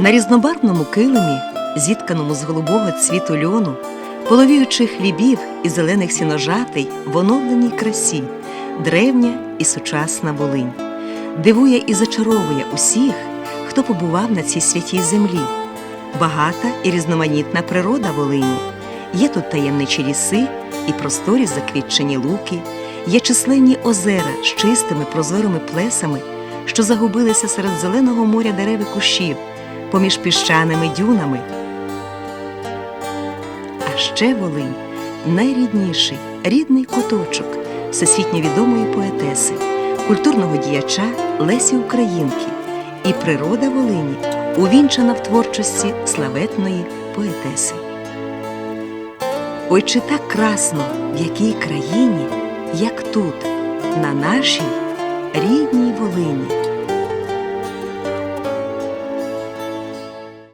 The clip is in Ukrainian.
На різнобарвному килимі, зітканому з голубого цвіту льону, половіючих хлібів і зелених сіножатей в оновленій красі, древня і сучасна Волинь, дивує і зачаровує усіх, хто побував на цій святій землі. Багата і різноманітна природа Волині. Є тут таємничі ліси і просторі заквітчені луки, є численні озера з чистими прозорими плесами, що загубилися серед зеленого моря дерев і кущів, поміж піщаними дюнами. А ще Волинь найрідніший, рідний куточок всесвітньо відомої поетеси, культурного діяча Лесі Українки і природа Волині увінчана в творчості славетної поетеси. Ой, чи так красно в якій країні, як тут, на нашій рідній Волині.